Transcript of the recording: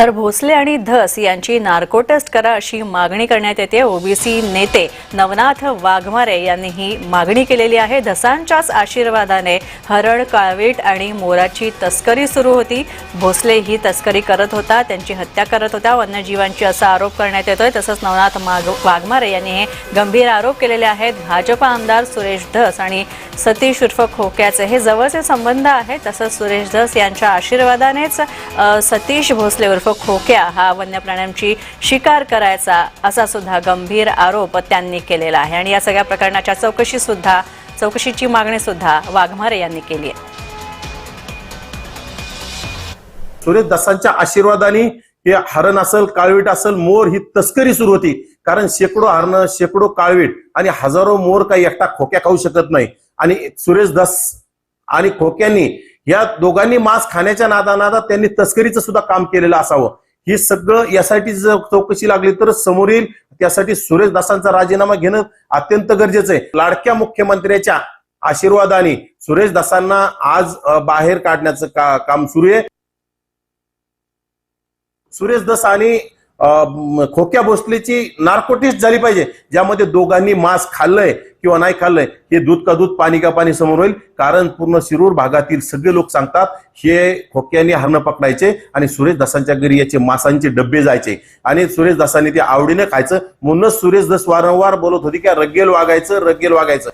तर भोसले आणि धस यांची नार्को टेस्ट करा अशी मागणी करण्यात येते. ओबीसी नेते नवनाथ वाघमारे यांनी ही मागणी केलेली आहे. धसांच्याच आशीर्वादाने हरण काळवीट आणि मोराची तस्करी सुरू होती. भोसले ही तस्करी करत होता त्यांची हत्या करत होता. वन्यजीवांची असा आरोप करण्यात येतोय. तसंच नवनाथ वाघमारे यांनी हे गंभीर आरोप केलेले आहेत. भाजपा आमदार सुरेश धस आणि सतीश उर्फ खोक्याचे हे जवळचे संबंध आहेत. तसंच सुरेश धस यांच्या आशीर्वादानेच सतीश भोसले उर्फ खोक्या हा वन्य प्राण्यांची शिकार करायचा असा सुद्धा गंभीर आरोप त्यांनी केलेला आहे. आणि या सगळ्या प्रकरणाच्या चौकशी सुद्धा चौकशीची मागणी सुद्धा वाघमारे यांनी केली आहे. सुरेश दासांच्या आशीर्वादाने हे हरण असेल काळवीट असेल मोर ही तस्करी सुरू होती. कारण शेकडो हरण शेकडो काळवीट आणि हजारो मोर काही एकटा खोक्या खाऊ शकत नाही. आणि सुरेश दस आणि खोक्यांनी या दोघांनी मांस खाण्याच्या नादानादात त्यांनी तस्करीचं सुद्धा काम केलेलं असावं. ही सगळं यासाठी जर चौकशी लागली तर समोर येईल त्यासाठी सुरेश दासांचा राजीनामा घेणं अत्यंत गरजेचं आहे. लाडक्या मुख्यमंत्र्याच्या आशीर्वादाने सुरेश दासांना आज बाहेर काढण्याचं का, काम सुरू आहे. सुरेश दस आणि खोक्या भोसलेची नार्कोटिस्ट झाली पाहिजे. ज्यामध्ये दोघांनी मांस खाल्लंय किंवा नाही खाल्लंय हे दूध का दूध पाणी का पाणी समोर होईल. कारण पूर्ण शिरूर भागातील सगळे लोक सांगतात हे खोक्यांनी हरणं पकडायचे आणि सुरेश दासांच्या घरी याचे मासांचे डब्बे जायचे. आणि सुरेश दासांनी ते आवडीने खायचं. म्हणूनच सुरेश दस वारंवार बोलत होते की रग्गेल वागायचं रग्गेल वागायचं.